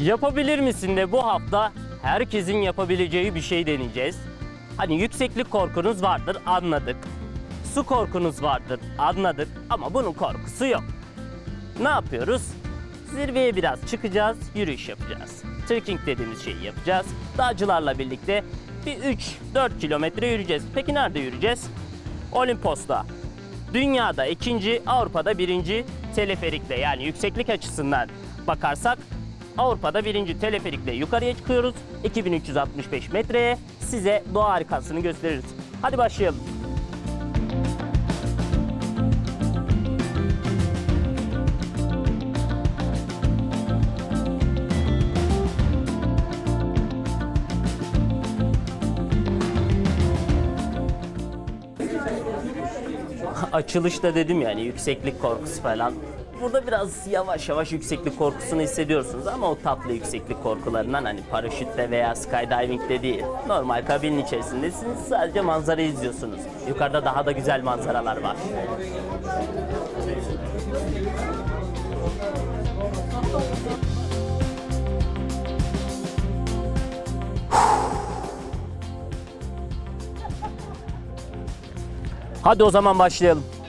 Yapabilir misin de bu hafta herkesin yapabileceği bir şey deneyeceğiz. Hani yükseklik korkunuz vardır anladık. Su korkunuz vardır anladık ama bunun korkusu yok. Ne yapıyoruz? Zirveye biraz çıkacağız, yürüyüş yapacağız. Trekking dediğimiz şeyi yapacağız. Dağcılarla birlikte bir 3-4 kilometre yürüyeceğiz. Peki nerede yürüyeceğiz? Olimpos'ta. Dünyada ikinci, Avrupa'da birinci teleferikle yani yükseklik açısından bakarsak Avrupa'da birinci teleferikle yukarıya çıkıyoruz. 2365 metreye size doğa harikasını gösteririz. Hadi başlayalım. açılışta dedim yani yükseklik korkusu falan. Burada biraz yavaş yavaş yükseklik korkusunu hissediyorsunuz ama o tatlı yükseklik korkularından hani paraşütle veya skydiving'de değil. Normal kabinin içerisindesiniz sadece manzara izliyorsunuz. Yukarıda daha da güzel manzaralar var. Hadi o zaman başlayalım.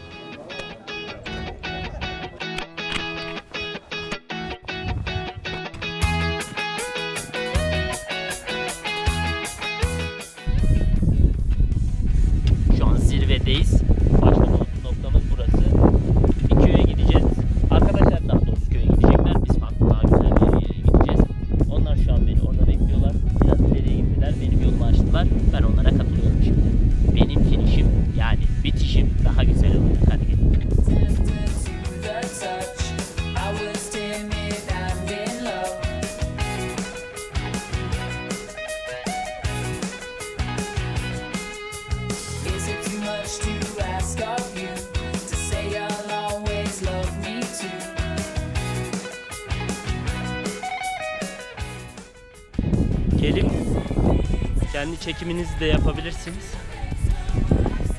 Kendi çekiminizi de yapabilirsiniz.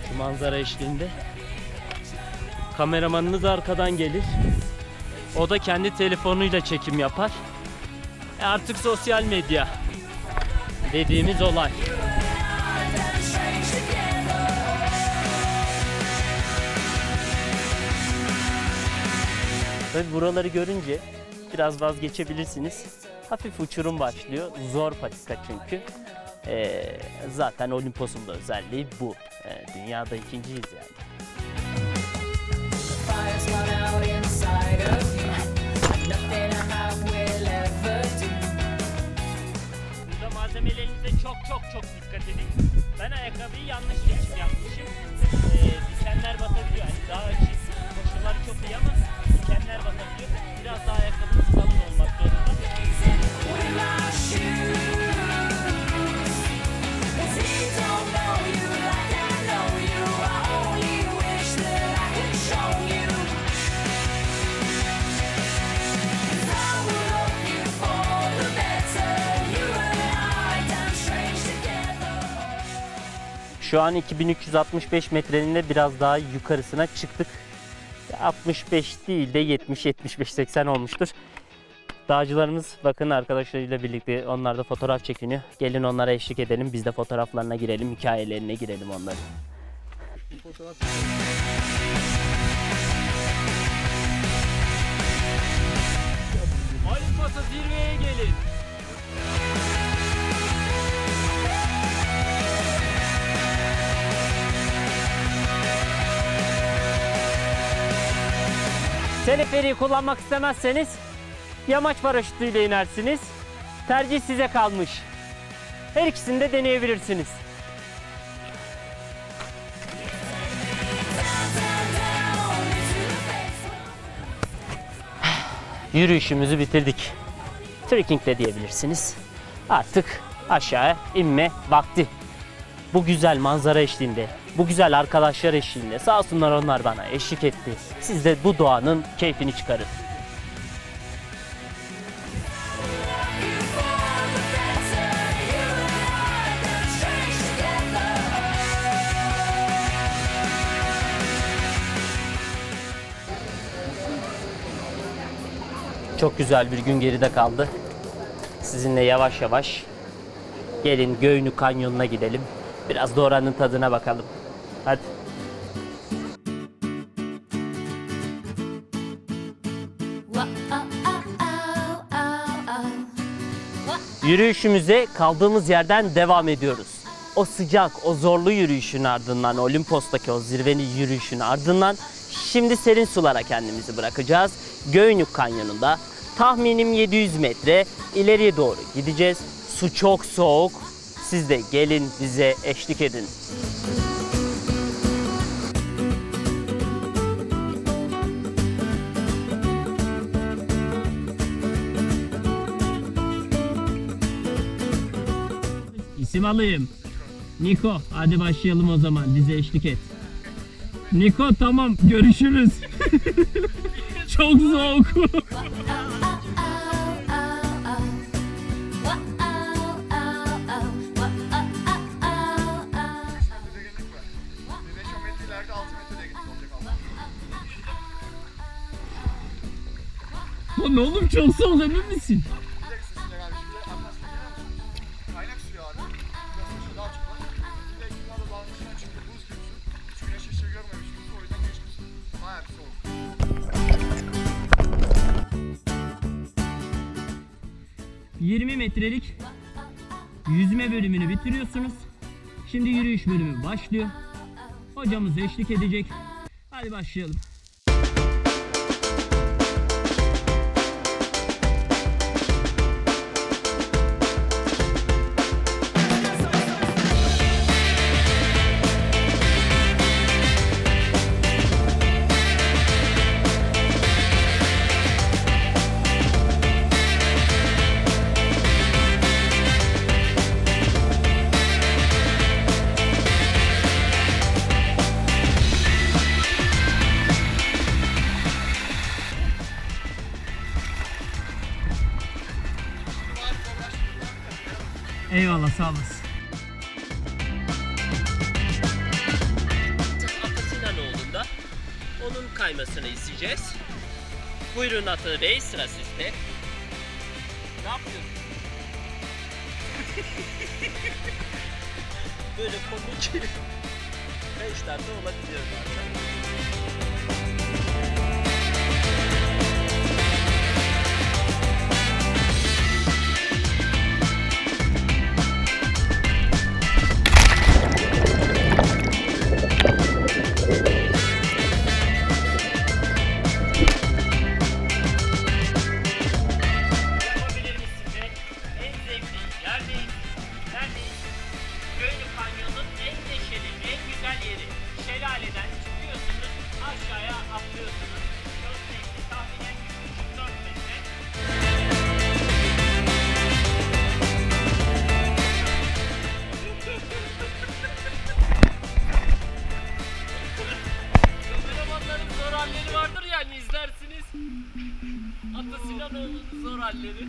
Şu manzara eşliğinde. Kameramanınız arkadan gelir. O da kendi telefonuyla çekim yapar. E artık sosyal medya dediğimiz olay. Tabii buraları görünce biraz vazgeçebilirsiniz. Hafif uçurum başlıyor. Zor patika çünkü. Ee, zaten Olimpos'un da özelliği bu. Ee, dünyada ikinciyiz yani. Burada malzemelerinize çok çok çok dikkat edin. Ben ayakkabıyı yanlış seçim Şu an 2365 metrenin de biraz daha yukarısına çıktık. 65 değil de 70 75 80 olmuştur. Dağcılarımız bakın arkadaşlarıyla birlikte onlar da fotoğraf çekiniyor. Gelin onlara eşlik edelim. Biz de fotoğraflarına girelim, hikayelerine girelim onların. Olimpos'a zirveye gelin. Teleferiği kullanmak istemezseniz yamaç paraşütüyle inersiniz. Tercih size kalmış. Her ikisini de deneyebilirsiniz. Yürüyüşümüzü bitirdik. Trekking de diyebilirsiniz. Artık aşağı inme vakti. Bu güzel manzara eşliğinde, bu güzel arkadaşlar eşliğinde sağ olsunlar onlar bana eşlik etti. Siz de bu doğanın keyfini çıkarın. Çok güzel bir gün geride kaldı. sizinle yavaş yavaş gelin Göynük Kanyonu'na gidelim. Biraz da oranın tadına bakalım. Hadi. Yürüyüşümüze kaldığımız yerden devam ediyoruz. O sıcak, o zorlu yürüyüşün ardından, Olimpos'taki o zirvenin yürüyüşün ardından şimdi serin sulara kendimizi bırakacağız. Göynük Kanyonu'nda tahminim 700 metre ileriye doğru gideceğiz. Su çok soğuk. Siz de gelin bize eşlik edin. İsim alayım. Niko, hadi başlayalım o zaman. Bize eşlik et. Niko tamam, görüşürüz. Çok soğuk. Bir 5-10 metre ileride 6 metreye gitmiş olacak Allah. Lan oğlum çok soğuk emin misin? Metrelik yüzme bölümünü bitiriyorsunuz. Şimdi yürüyüş bölümü başlıyor. Hocamız eşlik edecek. Hadi başlayalım. Eyvallah sağ olasın. Atı Sinanoğlu'nda onun kaymasını isteyeceğiz. Buyurun Atı Bey sıra sizde. Ne yapıyorsun? Böyle komik beşlerde olabiliyor bazen. Sinanoğlu'nun zor halleri.